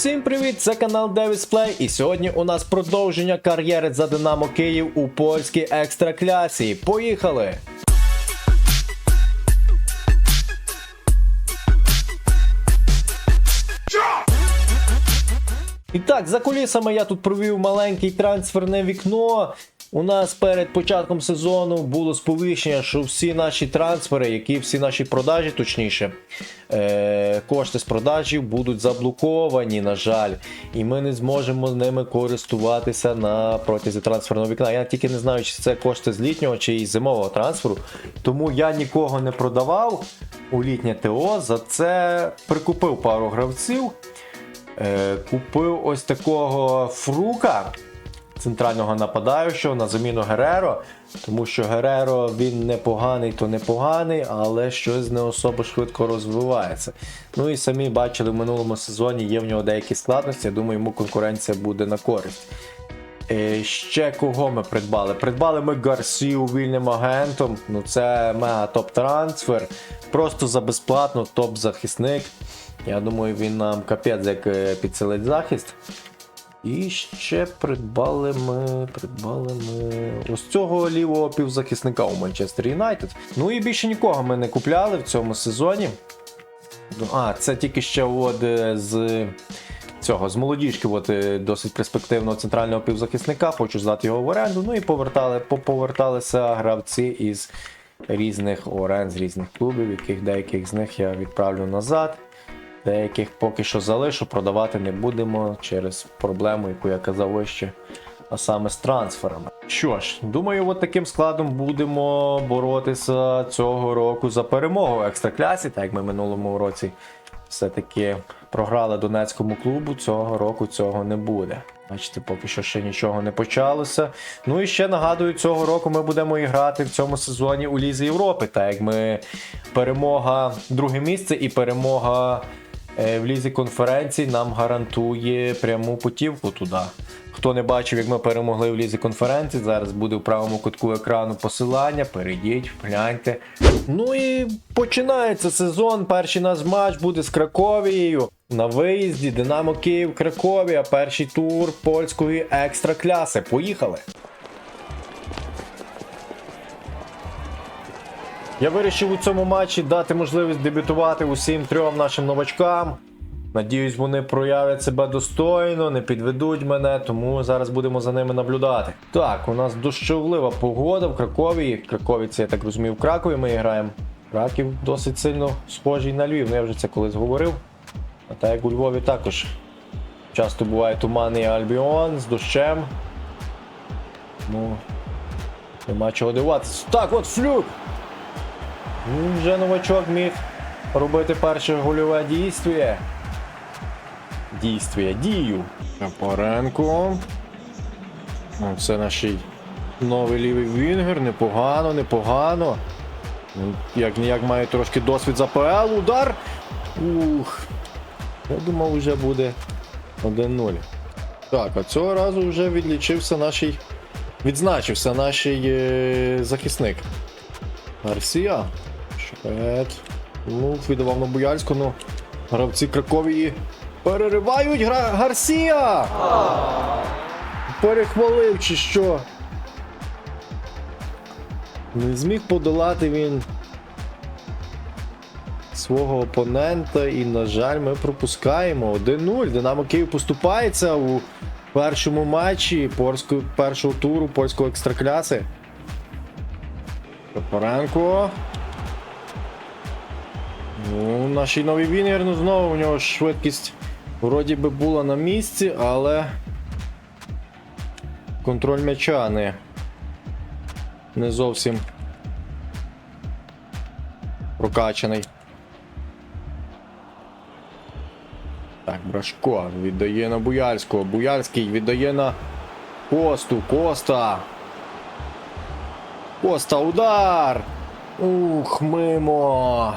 Усім привіт! Це канал Девіс Плей, і сьогодні у нас продовження кар'єри за Динамо Київ у польській екстраклясі. Поїхали! І так, за кулісами я тут провів маленький трансферне вікно. У нас перед початком сезону було сповіщення, що всі наші трансфери, які всі наші продажі, точніше, е, кошти з продажів будуть заблоковані, на жаль, і ми не зможемо ними користуватися на протязі трансферного вікна. Я тільки не знаю, чи це кошти з літнього чи із зимового трансферу. Тому я нікого не продавав у літнє ТО. За це прикупив пару гравців. Е, купив ось такого фрука центрального нападаючого на заміну Гереро. Тому що Гереро він непоганий, то непоганий, але щось не особо швидко розвивається. Ну і самі бачили в минулому сезоні є в нього деякі складності. Я думаю, йому конкуренція буде на користь. Е, ще кого ми придбали? Придбали ми Гарсію вільним агентом. Ну це мега топ-трансфер. Просто за безплатно, топ-захисник. Я думаю, він нам капець як е, підсилить захист. І ще придбали ми. Придбали ми ось цього лівого півзахисника у Манчестер Юнайтед. Ну і більше нікого ми не купляли в цьому сезоні. Ну, А, це тільки ще от е, з цього, з молодіжки, от, е, досить перспективного центрального півзахисника. Хочу здати його в оренду. Ну і повертали, поповерталися гравці із різних оренд, з різних клубів, яких деяких з них я відправлю назад. Деяких поки що залишу, продавати не будемо через проблему, яку я казав вище, а саме з трансферами. Що ж, думаю, от таким складом будемо боротися цього року за перемогу в екстраклясі, так як ми минулому році все-таки програли Донецькому клубу. Цього року цього не буде. Бачите, поки що ще нічого не почалося. Ну і ще нагадую, цього року ми будемо і грати в цьому сезоні у Лізі Європи. Так як ми перемога друге місце і перемога в лізі конференцій нам гарантує пряму путівку туди. Хто не бачив, як ми перемогли в лізі конференцій, зараз буде в правому кутку екрану посилання. Перейдіть, гляньте. Ну і починається сезон. Перший наш матч буде з Краковією. На виїзді Динамо Київ Краковія. Перший тур польської екстракляси. Поїхали! Я вирішив у цьому матчі дати можливість дебютувати усім трьом нашим новачкам. Надіюсь, вони проявлять себе достойно, не підведуть мене, тому зараз будемо за ними наблюдати. Так, у нас дощовлива погода в Кракові. Кракові це я так розумію, в Кракові ми граємо. Краків досить сильно схожий на Львів. Ну я вже це колись говорив. А так як у Львові також часто буває туманний Альбіон з дощем. Ну, нема чого дивуватися. Так, от флюк! Вже новачок міг робити перше гольове дійствіє. Дійствіє, дію. Шапаренко. Ну, Це наш новий лівий вінгер. Непогано, непогано. Ну, Як ніяк має трошки досвід за ПЛ. Удар. Ух. Я думав, вже буде 1-0. Так, а цього разу вже відлічився наш. Відзначився наш е, захисник. Гарсія. Шпет. Ну, віддавав на Буяльську, ну. Гравці Краковії переривають гра... Гарсія! Перехвалив чи що? Не зміг подолати він свого опонента, і, на жаль, ми пропускаємо 1-0. Динамо Київ поступається у першому матчі першого туру польського екстракляси. Топоренко. Ну, наш новий Вінгер, ну знову у нього швидкість вроді би була на місці, але контроль м'яча не, не зовсім прокачаний. Так, Брашко віддає на Буяльського. Буяльський віддає на Косту. Коста. Коста, удар! Ух, мимо.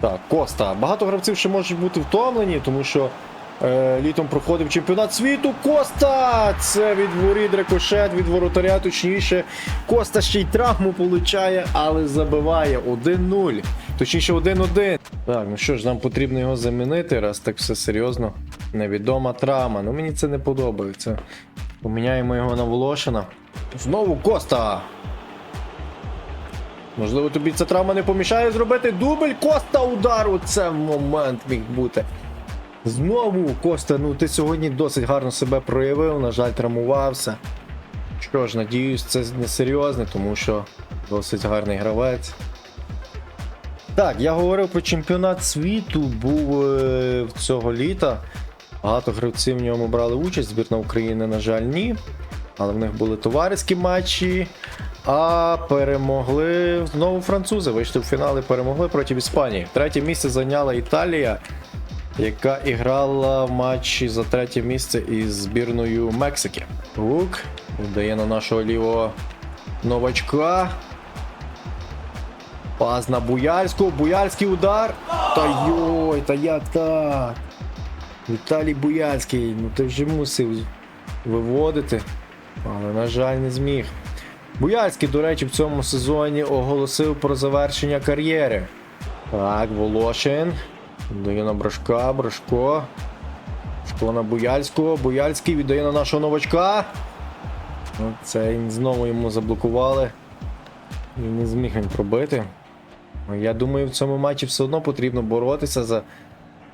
Так, Коста. Багато гравців ще можуть бути втомлені, тому що е, літом проходив чемпіонат світу. Коста! Це від воріт рикошет, від воротаря, точніше. Коста ще й травму получає, але забиває 1-0. Точніше, 1-1. Так, ну що ж, нам потрібно його замінити, раз так все серйозно. Невідома травма. Ну мені це не подобається. Поміняємо його на Волошина. Знову Коста. Можливо, тобі ця травма не помішає зробити дубль Коста удару. Це момент міг бути. Знову Коста, ну ти сьогодні досить гарно себе проявив, на жаль, травмувався. Що ж, надіюсь, це не серйозне, тому що досить гарний гравець. Так, я говорив про чемпіонат світу, був е, цього літа. Багато гравців в ньому брали участь. Збірна України, на жаль, ні. Але в них були товариські матчі. А перемогли знову французи. Вийшли в фінал і перемогли проти Іспанії. Третє місце зайняла Італія, яка іграла в матчі за третє місце із збірною Мексики. Лук дає на нашого лівого новачка. Пас на Буяльську. Буяльський удар. Та йой, та як так? Віталій Буяльський, ну ти вже мусив виводити, але, на жаль, не зміг. Буяльський, до речі, в цьому сезоні оголосив про завершення кар'єри. Так, Волошин. Дає на Брашка, Брашко. Брашко на Буяльського. Буяльський віддає на нашого новачка. Ну, Це знову йому заблокували. І не зміг він пробити. Я думаю, в цьому матчі все одно потрібно боротися за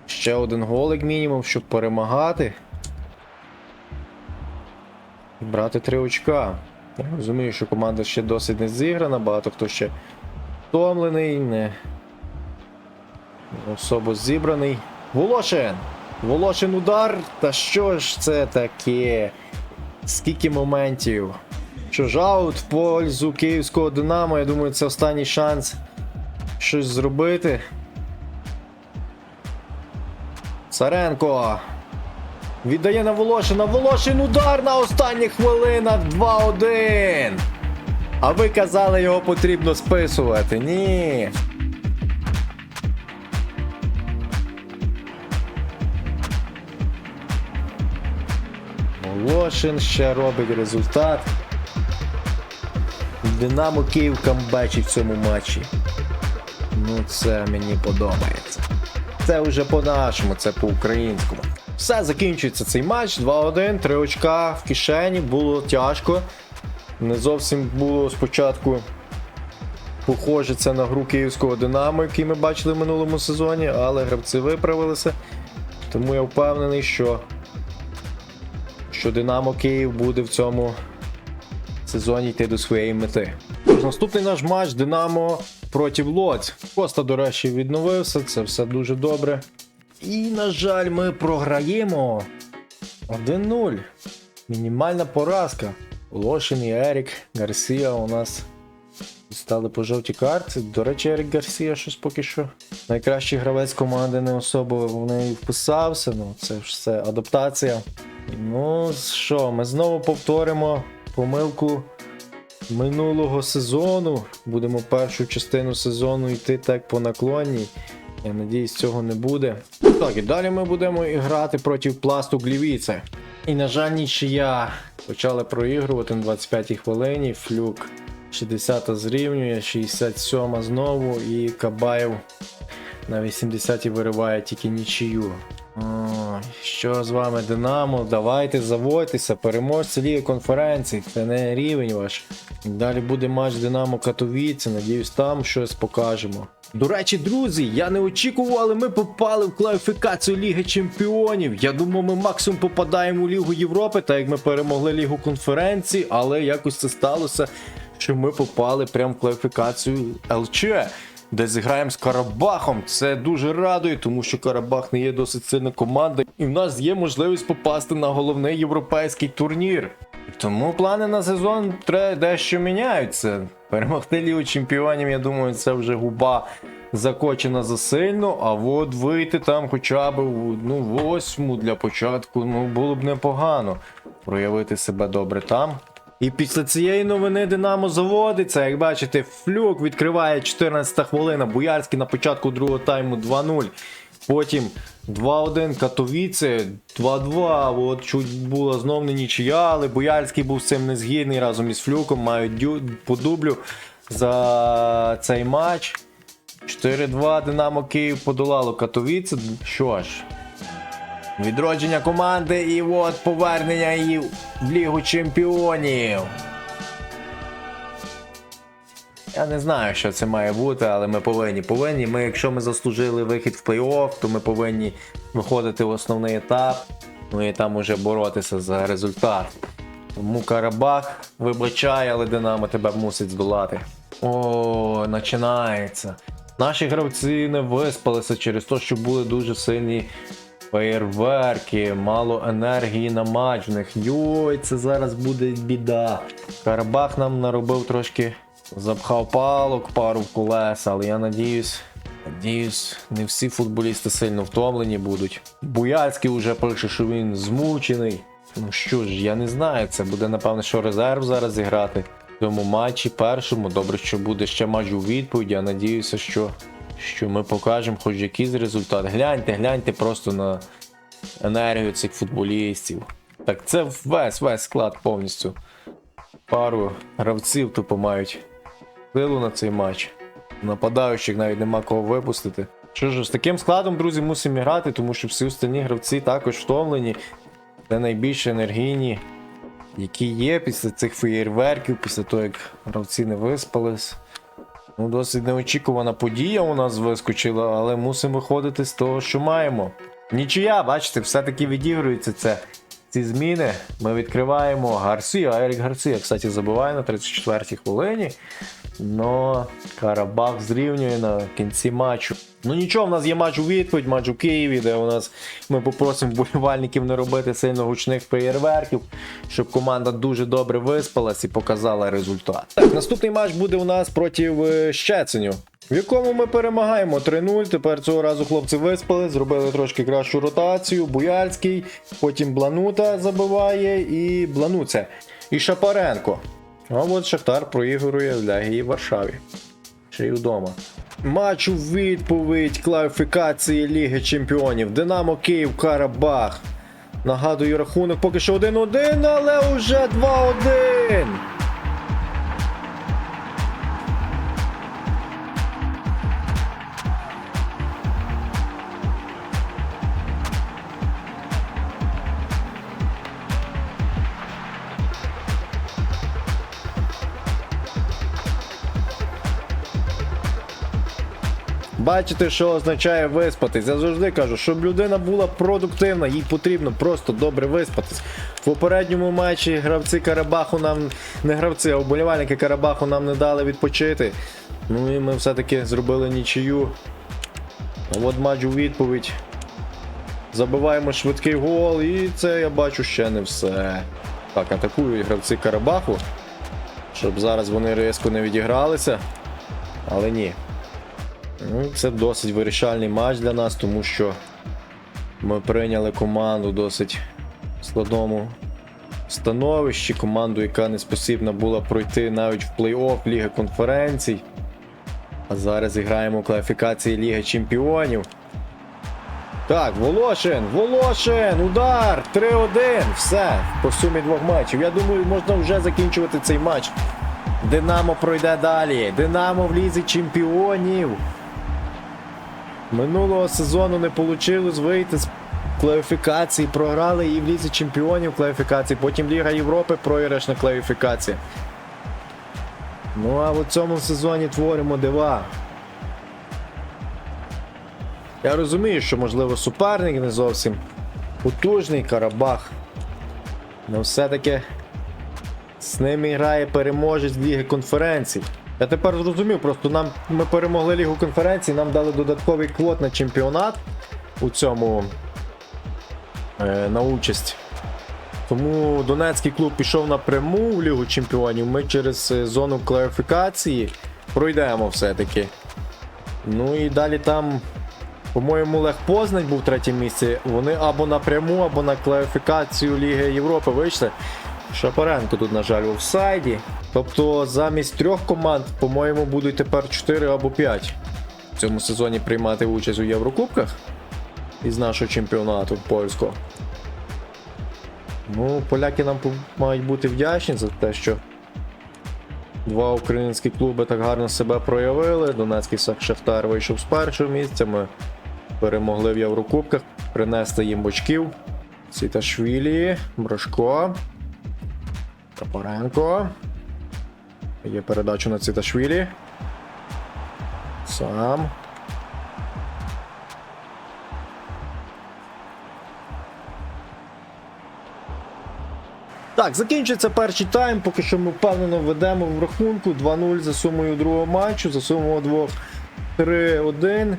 ще один гол, як мінімум, щоб перемагати. І брати три очка. Я розумію, що команда ще досить не зіграна, багато хто ще втомлений, не особо зібраний. Волошин! Волошин удар! Та що ж це таке? Скільки моментів? Що ж, аут в пользу київського Динамо. Я думаю, це останній шанс щось зробити. Царенко. Віддає на Волошина. Волошин удар на останніх хвилинах 2-1. А ви казали, його потрібно списувати. Ні. Волошин ще робить результат. Динамо Київ камбечить в цьому матчі. Ну, це мені подобається. Це вже по-нашому, це по-українському. Все закінчується цей матч. 2-1, 3 очка в кишені, було тяжко. Не зовсім було спочатку похоже це на гру київського Динамо, який ми бачили в минулому сезоні, але гравці виправилися. Тому я впевнений, що, що Динамо Київ буде в цьому сезоні йти до своєї мети. Наступний наш матч Динамо проти Лоць. Коста, до речі, відновився, це все дуже добре. І, на жаль, ми програємо 1-0. Мінімальна поразка. Лошин і Ерік Гарсія у нас стали по жовтій карті. До речі, Ерік Гарсія щось поки що. Найкращий гравець команди не особо в неї вписався. Ну, це ж все адаптація. Ну що, ми знову повторимо помилку минулого сезону. Будемо першу частину сезону йти так по наклонній. Я надіюсь, цього не буде. Так, і далі ми будемо грати проти пласту Глівіце. І, на жаль, нічия. Почали проігрувати на 25-й хвилині. Флюк 60 зрівнює, 67 знову, і Кабаєв на 80-й вириває тільки нічию. Що з вами, Динамо? Давайте заводьтеся, переможці Ліги конференції, це не рівень ваш. Далі буде матч Динамо Катовіце, надіюсь, там щось покажемо. До речі, друзі, я не очікував, але ми попали в класифікацію Ліги Чемпіонів. Я думав, ми максимум попадаємо у Лігу Європи, так як ми перемогли Лігу конференції, але якось це сталося, що ми попали прямо в класифікацію ЛЧ де зіграємо з Карабахом. Це дуже радує, тому що Карабах не є досить сильна команда, і в нас є можливість попасти на головний європейський турнір. Тому плани на сезон дещо міняються. Перемогти Лігу чемпіонів, я думаю, це вже губа закочена засильно, а от вийти там хоча б в ну, восьму для початку ну, було б непогано. Проявити себе добре там. І після цієї новини Динамо заводиться. Як бачите, флюк відкриває 14 хвилина. Буяльський на початку другого тайму 2-0. Потім 2-1 Катовіце, 2-2. От чуть була знов не нічия, але Буяльський був з цим не згідний разом із флюком. Мають дю... по дублю за цей матч. 4-2 Динамо Київ подолало Катовіце. Що ж, відродження команди і от повернення її в Лігу Чемпіонів. Я не знаю, що це має бути, але ми повинні. Повинні. Ми, якщо ми заслужили вихід в плей-офф, то ми повинні виходити в основний етап. Ну і там уже боротися за результат. Тому Карабах вибачає, але Динамо тебе мусить здолати. О, починається. Наші гравці не виспалися через те, що були дуже сильні феєрверки, мало енергії на матч. Йой, це зараз буде біда. Карабах нам наробив трошки, запхав палок, пару в колеса, але я надіюсь. Надіюсь, не всі футболісти сильно втомлені будуть. Буяльський вже пише, що він змучений. Ну що ж, я не знаю, це буде напевно, що резерв зараз зіграти в цьому матчі першому. Добре, що буде ще матч у відповідь. Я надіюся, що, що ми покажемо хоч якийсь результат. Гляньте, гляньте просто на енергію цих футболістів. Так це весь весь склад повністю. Пару гравців тупо мають силу на цей матч. Нападаючих навіть нема кого випустити. Що ж, з таким складом, друзі, мусимо грати, тому що всі остальні гравці також втомлені. Це найбільш енергійні, які є після цих феєрверків, після того, як гравці не виспались. Ну, досить неочікувана подія у нас вискочила, але мусимо виходити з того, що маємо. Нічия, бачите, все-таки відігрується це. Ці зміни ми відкриваємо Гарсія, Ерік Гарсія, кстати, забиває на 34-й хвилині. Но Карабах зрівнює на кінці матчу. Ну нічого, в нас є матч у відповідь, матч у Києві, де у нас ми попросимо вболівальників не робити сильно гучних феєрверків, щоб команда дуже добре виспалась і показала результат. Так, наступний матч буде у нас проти е, Щеценю. В якому ми перемагаємо 3-0. Тепер цього разу хлопці виспали, зробили трошки кращу ротацію. Буяльський, потім Бланута забиває і Блануце. І Шапаренко. А от Шахтар проігрує в Легії Варшаві. Ще й вдома. Матч у відповідь класифікації Ліги Чемпіонів. Динамо Київ Карабах. Нагадую, рахунок поки що 1-1, але вже 2-1. Бачите, що означає виспатись. Я завжди кажу, щоб людина була продуктивна, їй потрібно просто добре виспатись. В попередньому матчі гравці Карабаху нам, не гравці, а вболівальники Карабаху нам не дали відпочити. Ну і ми все-таки зробили нічию. От матч у відповідь. Забиваємо швидкий гол, і це я бачу ще не все. Так, атакують гравці Карабаху. Щоб зараз вони різко не відігралися. Але ні. Ну, Це досить вирішальний матч для нас, тому що ми прийняли команду досить складному становищі. Команду, яка не спосібна була пройти навіть в плей-офф Ліги конференцій. А зараз граємо у класифікації Ліги Чемпіонів. Так, Волошин, Волошин, удар! 3-1. Все, по сумі двох матчів. Я думаю, можна вже закінчувати цей матч. Динамо пройде далі. Динамо в лізі чемпіонів. Минулого сезону не вийшло вийти з кваліфікації, програли і в лізі чемпіонів кваліфікації, потім Ліга Європи програшна кваліфікація. Ну а в цьому сезоні творимо дива. Я розумію, що можливо суперник не зовсім потужний Карабах. Але все-таки з ними грає переможець Ліги конференцій. Я тепер зрозумів, просто нам ми перемогли Лігу конференції, нам дали додатковий квот на чемпіонат у цьому е, на участь. Тому Донецький клуб пішов напряму в Лігу Чемпіонів. Ми через е, зону кларифікації пройдемо все-таки. Ну і далі там, по-моєму, Лех Познань був третє місце. Вони або напряму, або на кларифікацію Ліги Європи вийшли. Шапаренко тут, на жаль, в офсайді. Тобто замість трьох команд, по-моєму, будуть тепер 4 або 5 в цьому сезоні приймати участь у Єврокубках із нашого чемпіонату польського. Ну, поляки нам мають бути вдячні за те, що Два українські клуби так гарно себе проявили. Донецький Шахтар вийшов з першого місця. Ми перемогли в Єврокубках, принесли їм бочків. Сіташвілі, Брошко. Топоренко. Є передачу на Циташвілі. Сам. Так, закінчується перший тайм. Поки що ми впевнено ведемо в рахунку 2-0 за сумою другого матчу, за сумою двох 3-1.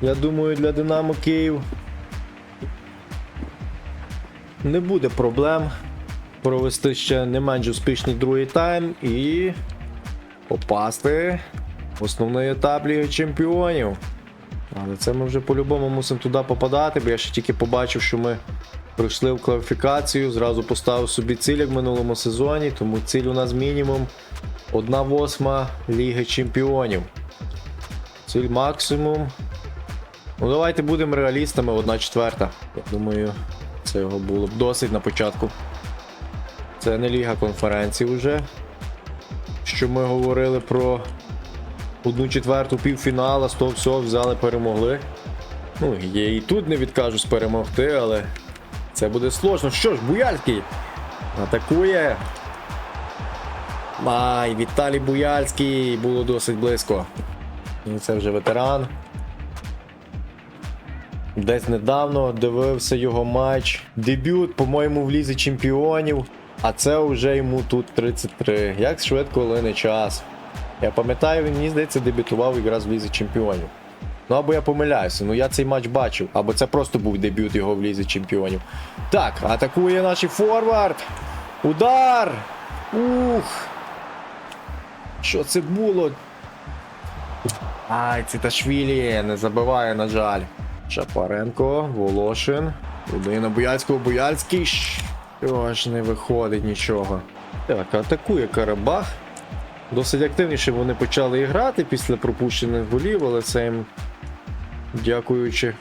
Я думаю, для Динамо Київ не буде проблем провести ще не менш успішний другий тайм і попасти в основний етап Ліги Чемпіонів. Але це ми вже по-любому мусимо туди попадати, бо я ще тільки побачив, що ми пройшли в кваліфікацію, зразу поставив собі ціль як в минулому сезоні, тому ціль у нас мінімум 1 восьма Ліги Чемпіонів. Ціль максимум. Ну давайте будемо реалістами, 1 четверта. Я думаю, це його було б досить на початку. Це не Ліга конференцій вже. Що ми говорили про одну четверту півфінала, з того всього взяли, перемогли. Ну, я і тут не відкажусь перемогти, але це буде сложно. Що ж, Буяльський атакує. Ай, Віталій Буяльський було досить близько. І це вже ветеран. Десь недавно дивився його матч. Дебют, по-моєму, в лізі чемпіонів. А це вже йому тут 33. Як швидко лине час. Я пам'ятаю, він мені здається дебютував якраз в лізі чемпіонів. Ну або я помиляюся, ну я цей матч бачив, або це просто був дебют його в лізі чемпіонів. Так, атакує наш форвард. Удар! Ух! Що це було? Ай, Циташвілі не забиває, на жаль. Шапаренко, Волошин. Людина Бояльського, Бояльський. Що ж не виходить нічого. Так, атакує Карабах. Досить активніше вони почали грати після пропущених голів, але це їм, дякуючи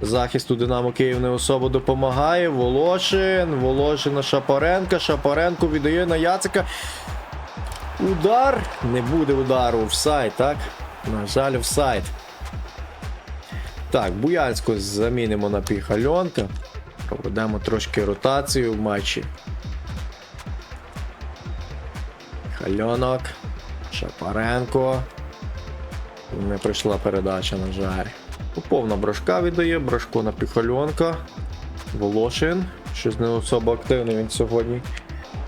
захисту Динамо Київ не особо допомагає. Волошин, Волошин на Шапаренка. Шапаренко віддає на Яцика. Удар. Не буде удару. Офсайд, так? На жаль, офсайд. Так, Буянську замінимо на Піхальонка. Проведемо трошки ротацію в матчі. Хальонок. Шапаренко. Не прийшла передача, на жаль. Повна брошка віддає, брошко на піхальонка. Волошин. Щось не особо активний він сьогодні.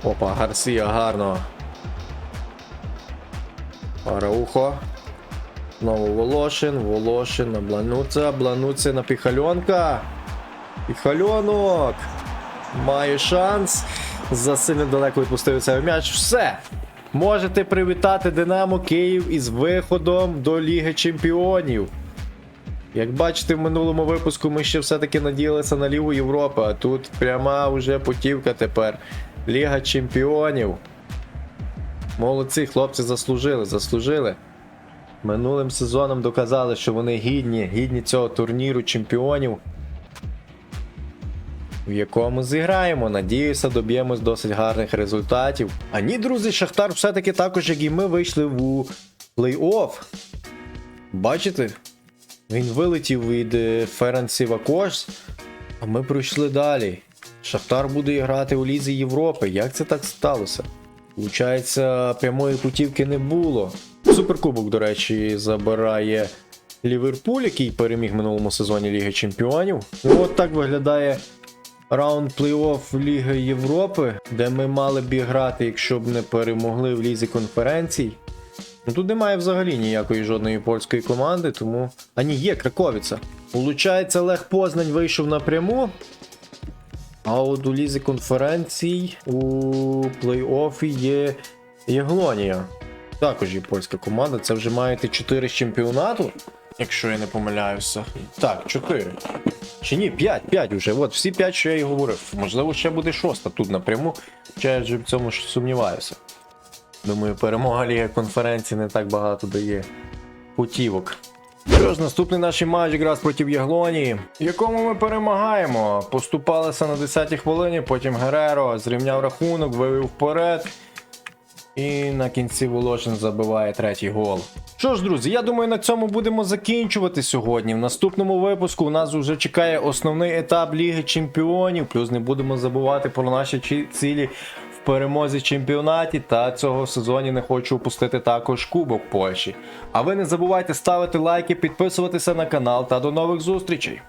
Опа, Гарсія гарно. Араухо. Знову Волошин, Волошин на Блануца, Блануца на Піхальонка. Піхальонок. Має шанс. Засильно далеко відпустив цей м'яч. Все. Можете привітати Динамо Київ із виходом до Ліги Чемпіонів. Як бачите, в минулому випуску ми ще все-таки надіялися на Лігу Європи, а тут пряма вже путівка тепер. Ліга Чемпіонів. Молодці, хлопці заслужили, заслужили. Минулим сезоном доказали, що вони гідні, гідні цього турніру чемпіонів, в якому зіграємо. Надіюся, доб'ємось досить гарних результатів. А ні, друзі, Шахтар все-таки також, як і ми, вийшли в плей-офф. Бачите? Він вилетів від Ференців Акош, а ми пройшли далі. Шахтар буде грати у Лізі Європи. Як це так сталося? Получається, прямої путівки не було. Суперкубок, до речі, забирає Ліверпуль, який переміг минулому сезоні Ліги Чемпіонів. І от так виглядає раунд плей-офф Ліги Європи, де ми мали б грати, якщо б не перемогли в лізі конференцій. Ну тут немає взагалі ніякої жодної польської команди, тому. А ні, є Краковіця. Получається, Лех Познань вийшов напряму. А от у лізі конференцій у плей-оффі є Яглонія. Також є польська команда. Це вже маєте 4 з чемпіонату, якщо я не помиляюся. Так, 4. Чи ні, 5, 5 вже. От всі 5, що я і говорив. Можливо, ще буде шоста тут напряму. Хоча я вже в цьому ж сумніваюся. Думаю, перемога Ліги конференції не так багато дає путівок. Що ж, наступний наш матч якраз проти Яглонії, в якому ми перемагаємо. Поступалися на 10-й хвилині, потім Гереро зрівняв рахунок, вивів вперед. І на кінці Волошин забиває третій гол. Що ж, друзі, я думаю, на цьому будемо закінчувати сьогодні. В наступному випуску у нас вже чекає основний етап Ліги Чемпіонів. Плюс не будемо забувати про наші цілі в перемозі чемпіонаті. Та цього сезоні не хочу упустити також Кубок Польщі. А ви не забувайте ставити лайки, підписуватися на канал та до нових зустрічей.